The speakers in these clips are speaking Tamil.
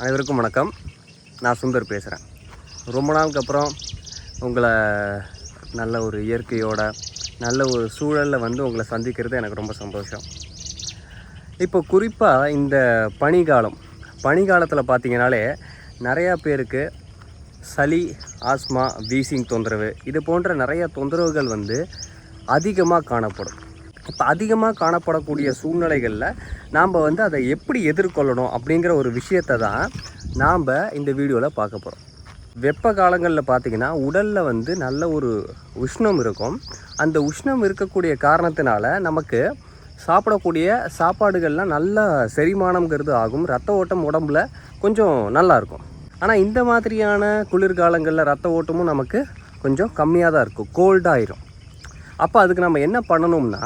அனைவருக்கும் வணக்கம். நான் சுந்தர் பேசுகிறேன் ரொம்ப நாளுக்கு அப்புறம் உங்களை நல்ல ஒரு இயற்கையோட நல்ல ஒரு சூழலில் வந்து உங்களை சந்திக்கிறது எனக்கு ரொம்ப சந்தோஷம். இப்போ குறிப்பாக இந்த பனிகாலம் பனிகாலத்தில் பார்த்தீங்கனாலே நிறையா பேருக்கு சளி ஆஸ்மா வீசிங் தொந்தரவு இது போன்ற நிறைய தொந்தரவுகள் வந்து அதிகமாக காணப்படும். இப்போ அதிகமாக காணப்படக்கூடிய சூழ்நிலைகளில் நாம் வந்து அதை எப்படி எதிர்கொள்ளணும் அப்படிங்கிற ஒரு விஷயத்தை தான் நாம் இந்த வீடியோவில் பார்க்க போகிறோம் வெப்ப காலங்களில் பார்த்திங்கன்னா உடலில் வந்து நல்ல ஒரு உஷ்ணம் இருக்கும். அந்த உஷ்ணம் இருக்கக்கூடிய காரணத்தினால நமக்கு சாப்பிடக்கூடிய சாப்பாடுகள்லாம் நல்ல செரிமானம்ங்கிறது ஆகும். ரத்த ஓட்டம் உடம்புல கொஞ்சம் நல்லா இருக்கும். ஆனால் இந்த மாதிரியான குளிர்காலங்களில் ரத்த ஓட்டமும் நமக்கு கொஞ்சம் கம்மியாக தான் இருக்கும். கோல்டாயிரும். அப்போ அதுக்கு நம்ம என்ன பண்ணணும்னா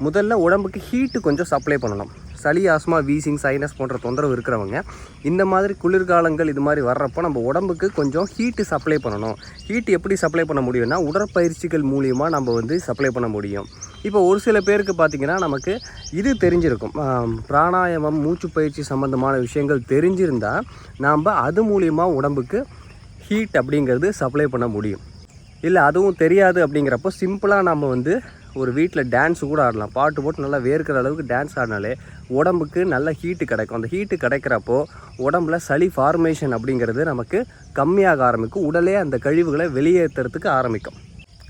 முதல்ல உடம்புக்கு ஹீட்டு கொஞ்சம் சப்ளை பண்ணணும். சளி ஆஸ்மா வீசிங் சைனஸ் போன்ற தொந்தரவு இருக்கிறவங்க இந்த மாதிரி குளிர்காலங்கள் இது மாதிரி வர்றப்போ நம்ம உடம்புக்கு கொஞ்சம் ஹீட்டு சப்ளை பண்ணணும். ஹீட் எப்படி சப்ளை பண்ண முடியும்னா உடற்பயிற்சிகள் மூலியமாக நம்ம வந்து சப்ளை பண்ண முடியும். இப்போ ஒரு சில பேருக்கு பார்த்திங்கன்னா நமக்கு இது தெரிஞ்சிருக்கும். ஆம், பிராணாயாமம் மூச்சு பயிற்சி சம்மந்தமான விஷயங்கள் தெரிஞ்சிருந்தால் நாம் அது மூலியமாக உடம்புக்கு ஹீட் அப்படிங்கிறது சப்ளை பண்ண முடியும். இல்லை அதுவும் தெரியாது அப்படிங்கிறப்போ சிம்பிளாக நம்ம வந்து ஒரு வீட்டில் டான்ஸ் கூட ஆடலாம். பாட்டு போட்டு நல்லா வேர்க்கிற அளவுக்கு டான்ஸ் ஆடினாலே உடம்புக்கு நல்ல ஹீட்டு கிடைக்கும். அந்த ஹீட்டு கிடைக்கிறப்போ உடம்புல சளி ஃபார்மேஷன் அப்படிங்கிறது நமக்கு கம்மியாக ஆரம்பிக்கும். உடலே அந்த கழிவுகளை வெளியேற்றுறதுக்கு ஆரம்பிக்கும்.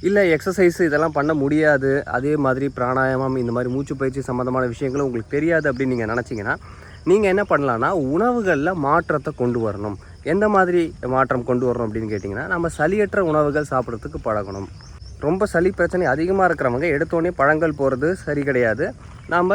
இல்லை எக்ஸசைஸ் இதெல்லாம் பண்ண முடியாது. அதே மாதிரி பிராணாயாமம் இந்த மாதிரி மூச்சு பயிற்சி சம்மந்தமான விஷயங்களும் உங்களுக்கு தெரியாது அப்படின்னு நீங்கள் நினச்சிங்கன்னா நீங்கள் என்ன பண்ணலான்னா உணவுகளில் மாற்றத்தை கொண்டு வரணும். எந்த மாதிரி மாற்றம் கொண்டு வரணும் அப்படின்னு கேட்டிங்கன்னா நம்ம சளியற்ற உணவுகள் சாப்பிட்றதுக்கு பழகணும். ரொம்ப சளி பிரச்சனை அதிகமாக இருக்கிறவங்க எடுத்தோடனே பழங்கள் போகிறது சரி கிடையாது. நாம்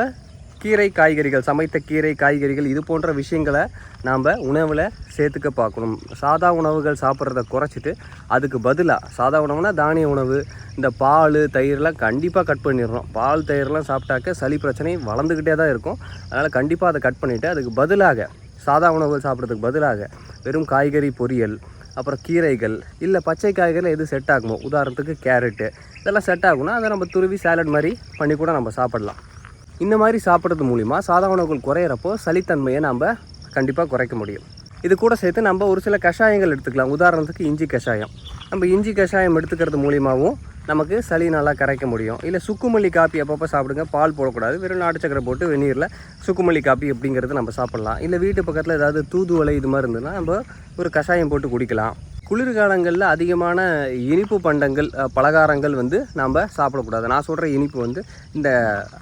கீரை காய்கறிகள் சமைத்த கீரை காய்கறிகள் இது போன்ற விஷயங்களை நாம் உணவில் சேர்த்துக்க பார்க்கணும். சாதா உணவுகள் சாப்பிட்றத குறைச்சிட்டு அதுக்கு பதிலாக சாதா உணவுனா தானிய உணவு இந்த பால் தயிர்லாம் கண்டிப்பாக கட் பண்ணிடுறோம். பால் தயிர்லாம் சாப்பிட்டாக்க சளி பிரச்சனை வளர்ந்துக்கிட்டே தான் இருக்கும். அதனால் கண்டிப்பாக அதை கட் பண்ணிவிட்டு அதுக்கு பதிலாக சாதா உணவுகள் சாப்பிட்றதுக்கு பதிலாக வெறும் காய்கறி பொரியல் அப்புறம் கீரைகள் இல்லை பச்சை காய்கறிகள் எது செட் ஆகுமோ உதாரணத்துக்கு கேரட்டு இதெல்லாம் செட் ஆகும்னா அதை நம்ம துருவி சாலட் மாதிரி பண்ணி கூட நம்ம சாப்பிடலாம். இந்த மாதிரி சாப்பிட்றது மூலிமா சாதா உணவுகள் குறையிறப்போ சளித்தன்மையை நம்ம கண்டிப்பாக குறைக்க முடியும். இது கூட சேர்த்து நம்ம ஒரு சில கஷாயங்கள் எடுத்துக்கலாம். உதாரணத்துக்கு இஞ்சி கஷாயம். நம்ம இஞ்சி கஷாயம் எடுத்துக்கிறது மூலியமாகவும் நமக்கு சளி நல்லா கரைக்க முடியும். இல்லை சுக்குமல்லி காப்பி அப்பப்போ சாப்பிடுங்க. பால் போடக்கூடாது. வெறும் நாட்டு சக்கரை போட்டு வெந்நீரில் சுக்குமல்லி காப்பி அப்படிங்கிறது நம்ம சாப்பிட்லாம். இல்லை வீட்டு பக்கத்தில் ஏதாவது தூதுவளை இது மாதிரி இருந்ததுன்னா நம்ம ஒரு கஷாயம் போட்டு குடிக்கலாம். குளிர்காலங்களில் அதிகமான இனிப்பு பண்டங்கள் பலகாரங்கள் வந்து நாம் சாப்பிடக்கூடாது. நான் சொல்கிற இனிப்பு வந்து இந்த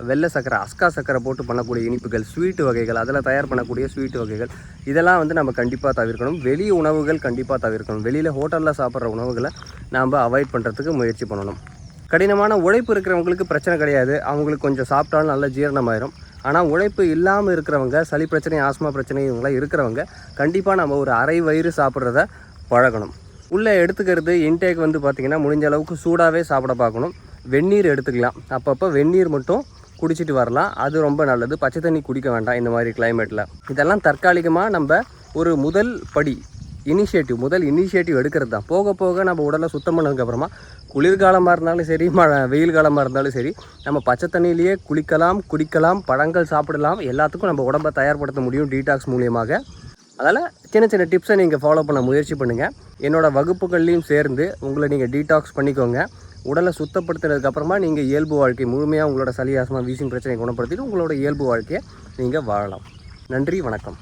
வெள்ளை சக்கரை அஸ்கா சக்கரை போட்டு பண்ணக்கூடிய இனிப்புகள் ஸ்வீட்டு வகைகள் அதில் தயார் பண்ணக்கூடிய ஸ்வீட்டு வகைகள் இதெல்லாம் வந்து நம்ம கண்டிப்பாக தவிர்க்கணும். வெளி உணவுகள் கண்டிப்பாக தவிர்க்கணும். வெளியில் ஹோட்டலில் சாப்பிட்ற உணவுகளை நாம் அவாய்ட் பண்ணுறதுக்கு முயற்சி பண்ணணும். கடினமான உழைப்பு இருக்கிறவங்களுக்கு பிரச்சனை கிடையாது. அவங்களுக்கு கொஞ்சம் சாப்பிட்டாலும் நல்ல ஜீரணமாயிரும். ஆனால் உழைப்பு இல்லாமல் இருக்கிறவங்க சளி பிரச்சனை ஆஸ்மா பிரச்சனை இவங்களாம் இருக்கிறவங்க கண்டிப்பாக நம்ம ஒரு அரை வயிறு சாப்பிட்றத பழகணும். உள்ளே எடுத்துக்கிறது இன்டேக் வந்து பார்த்திங்கன்னா முடிஞ்ச அளவுக்கு சூடாகவே சாப்பிட பார்க்கணும். வெந்நீர் எடுத்துக்கலாம். அப்பப்போ வெந்நீர் மட்டும் குடிச்சிட்டு வரலாம். அது ரொம்ப நல்லது. பச்சை தண்ணி குடிக்க வேண்டாம் இந்த மாதிரி கிளைமேட்டில் இதெல்லாம் தற்காலிகமாக நம்ம ஒரு முதல் படி இனிஷியேட்டிவ் முதல் இனிஷியேட்டிவ் எடுக்கிறது தான். போக போக நம்ம உடலை சுத்தம் பண்ணதுக்கப்புறமா குளிர்காலமாக இருந்தாலும் சரி மழை வெயில் காலமாக இருந்தாலும் சரி நம்ம பச்சை தண்ணியிலேயே குளிக்கலாம் குடிக்கலாம் பழங்கள் சாப்பிடலாம். எல்லாத்துக்கும் நம்ம உடம்பை தயார்படுத்த முடியும். டீடாக்ஸ் மூலியமாக அதனால் சின்ன சின்ன டிப்ஸை நீங்கள் ஃபாலோ பண்ண முயற்சி பண்ணுங்கள் என்னோடய வகுப்புகள்லையும் சேர்ந்து உங்களை நீங்கள் டீடாக்ஸ் பண்ணிக்கோங்க. உடலை சுத்தப்படுத்தினதுக்கப்புறமா நீங்கள் இயல்பு வாழ்க்கை முழுமையாக உங்களோட சளி வீசும் வீசிங் பிரச்சனையை குணப்படுத்திட்டு உங்களோட இயல்பு வாழ்க்கையை நீங்கள் வாழலாம். நன்றி வணக்கம்.